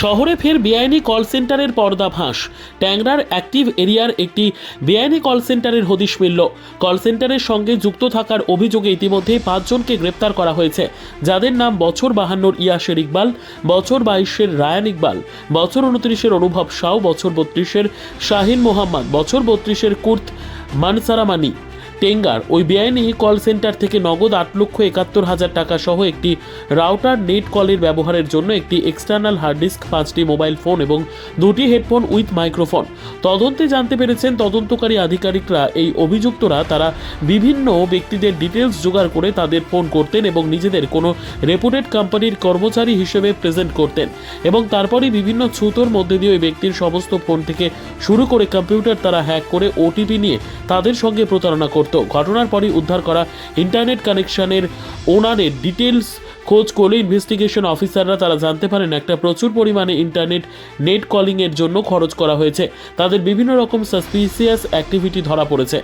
শহরে ফের বেআইনি কল সেন্টারের পর্দাফাঁস ট্যাংরার অ্যাক্টিভ এরিয়ার একটি বেআইনি কল সেন্টারের হদিশ মিলল। কল সেন্টারের সঙ্গে যুক্ত থাকার অভিযোগে ইতিমধ্যে পাঁচজনকে গ্রেপ্তার করা হয়েছে। যাদের নাম বছর বাহান্নর ইয়াসের ইকবাল, বছর বাইশের রায়ান ইকবাল, বছর উনত্রিশের অনুভব সাউ, বছর বত্রিশের শাহিন মোহাম্মদ, বছর বত্রিশের কুর্ত মানসারামানি টেঙ্গার, ওই বেআইনি কল সেন্টার থেকে নগদ আট লক্ষ একাত্তর হাজার টাকা সহ একটি রাউটার নেট কলের ব্যবহারের জন্য একটি এক্সটার্নাল হার্ড ডিস্ক, পাঁচটি মোবাইল ফোন এবং দুটি হেডফোন উইথ মাইক্রোফোন। তদন্তে জানতে পেরেছেন তদন্তকারী আধিকারিকরা, এই অভিযুক্তরা তারা বিভিন্ন ব্যক্তিদের ডিটেলস জোগাড় করে তাদের ফোন করতেন এবং নিজেদের কোনো রেপুটেড কোম্পানির কর্মচারী হিসেবে প্রেজেন্ট করতেন এবং তারপরেই বিভিন্ন ছুতোর মধ্যে দিয়ে ওই ব্যক্তির সমস্ত ফোন থেকে শুরু করে কম্পিউটার তারা হ্যাক করে ওটিপি নিয়ে তাদের সঙ্গে প্রতারণা করত ঘটনার পরই উদ্ধার করা ইন্টারনেট কানেকশনের ওনারের ডিটেলস খোঁজ করলে ইনভেস্টিগেশন অফিসাররা তারা জানতে পারেন একটা প্রচুর পরিমাণে ইন্টারনেট নেট কলিংয়ের জন্য খরচ করা হয়েছে। তাদের বিভিন্ন রকম সাসপিসিয়াস অ্যাক্টিভিটি ধরা পড়েছে।